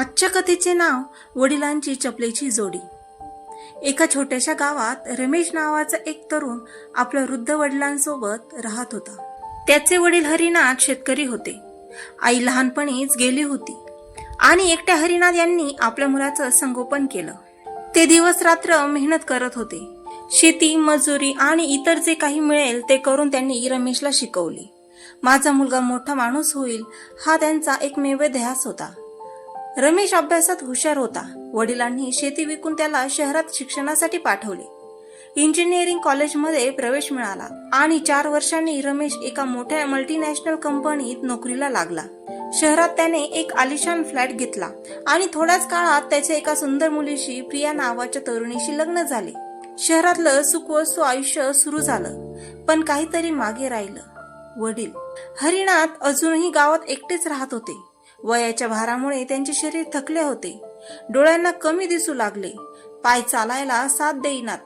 आजच्या कथेचे नाव वडिलांची चपलेची जोडी. एका छोट्याशा गावात रमेश नावाचा एक तरुण आपल्या वृद्ध वडिलांसोबत राहत होता. त्याचे वडील हरिनाथ शेतकरी होते. आई लहानपणीच गेली होती आणि एकट्या हरिनाथ यांनी आपल्या मुलाचं संगोपन केलं. ते दिवस रात्र मेहनत करत होते. शेती मजुरी आणि इतर जे काही मिळेल ते करून त्यांनी रमेशला शिकवले. माझा मुलगा मोठा माणूस होईल हा त्यांचा एकमेव ध्यास होता. रमेश अभ्यासात हुशार होता. वडिलांनी शेती विकून त्याला शहरात शिक्षणासाठी पाठवले. इंजिनिअरिंग कॉलेजमध्ये प्रवेश मिळाला आणि चार वर्षांनी रमेश एका मोठ्या मल्टीनॅशनल कंपनीत नोकरीला लागला. शहरात त्याने एक आलिशान फ्लॅट घेतला आणि थोड्याच काळात त्याच्या एका सुंदर मुलीशी प्रिया नावाच्या तरुणीशी लग्न झाले. शहरातलं सुखवस्तू आयुष्य सुरू झालं पण काहीतरी मागे राहिलं. वडील हरिनाथ अजूनही गावात एकटेच राहत होते. वयाच्या भारामुळे त्यांचे शरीर थकले होते. डोळ्यांना कमी दिसू लागले. पाय चालायला साथ देईनात.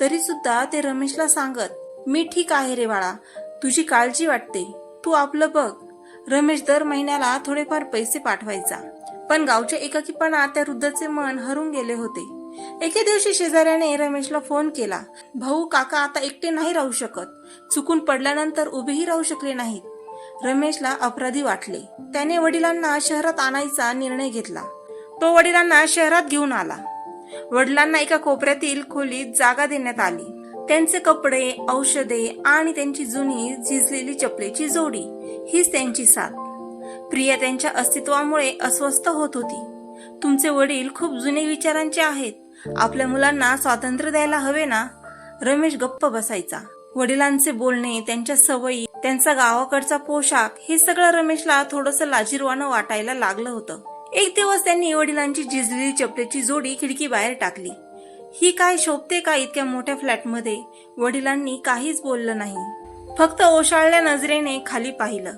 तरी सुद्धा ते रमेशला सांगत मी ठीक आहे रे बाळा. तुझी काळजी वाटते. तू आपलं बघ. रमेश दर महिन्याला थोडेफार पैसे पाठवायचा. पण गावच्या एकाकीपणा त्या वृद्धाचे मन हरून गेले होते. एके दिवशी शेजाऱ्याने रमेशला फोन केला. भाऊ काका आता एकटे नाही राहू शकत. चुकून पडल्यानंतर उभेही राहू शकले नाहीत. रमेशला अपराधी वाटले. त्याने वडिलांना शहरात आणायचा निर्णय घेतला. तो वडिलांना शहरात घेऊन आला. वडिलांना एका कोपऱ्यातील खोलीत जागा देण्यात आली. त्यांचे कपडे औषधे आणि त्यांची जुनी झिजलेली चपलेची जोडी हीच त्यांची साथ. प्रिया त्यांच्या अस्तित्वामुळे अस्वस्थ होत होती. तुमचे वडील खूप जुने विचारांचे आहेत. आपल्या मुलांना स्वातंत्र्य द्यायला हवे ना? रमेश गप्प बसायचा. वडिलांचे बोलणे त्यांच्या सवयी त्यांचा गावाकडचा पोशाख हे सगळं रमेशला थोडस लाजीरवानं वाटायला लागलं होतं. एक दिवस त्यांनी वडिलांची झिजलेली चपलेची जोडी खिडकी बाहेर टाकली. ही काय शोभते का इतक्या मोठ्या फ्लॅटमध्ये? वडिलांनी काहीच बोललं नाही. फक्त ओशाळल्या नजरेने खाली पाहिलं.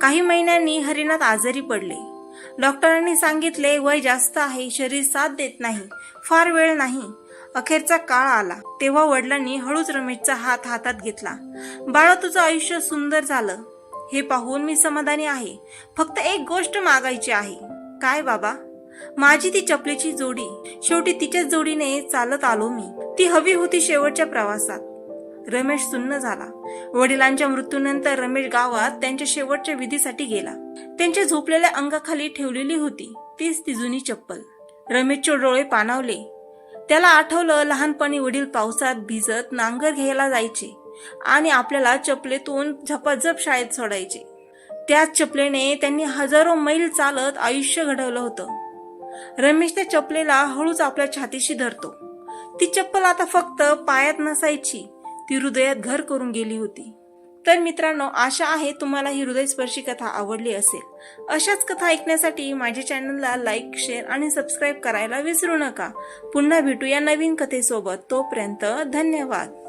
काही महिन्यांनी हरिनाथ आजारी पडले. डॉक्टरांनी सांगितले वय जास्त आहे शरीर साथ देत नाही फार वेळ नाही. अखेरचा काळ आला. तेव्हा वडिलांनी हळूच रमेशचा हात हातात घेतला. बाळा तुझं आयुष्य सुंदर झालं. हे पाहून मी समाधानी आहे. फक्त एक गोष्ट मागायची आहे. काय बाबा? माझी ती चपलीची जोडी. शेवटी तिच्याच जोडीने चालत आलो मी. ती हवी होती शेवटच्या प्रवासात. रमेश सुन्न झाला. वडिलांच्या मृत्यूनंतर रमेश गावात त्यांच्या शेवटच्या विधीसाठी गेला. त्यांच्या झोपलेल्या अंगाखाली ठेवलेली होती. तीच ती जुनी चप्पल. रमेशचे डोळे पाणावले. त्याला आठवलं लहानपणी वडील पावसात भिजत नांगर घ्यायला जायचे आणि आपल्याला चपलेतून झपाझप शाळेत सोडायचे. त्याच चपलेने त्यांनी हजारो मैल चालत आयुष्य घडवलं होतं. रमेश त्या चपलेला हळूच आपल्या छातीशी धरतो. ती चप्पल आता फक्त पायात नसायची ती हृदयात घर करून गेली होती. तर मित्रांनो आशा आहे तुम्हाला ही हृदयस्पर्शी कथा आवडली असेल. अशाच कथा ऐकण्यासाठी माझ्या चॅनलला लाईक शेअर आणि सबस्क्राईब करायला विसरू नका. पुन्हा भेटू या नवीन कथेसोबत. तोपर्यंत धन्यवाद.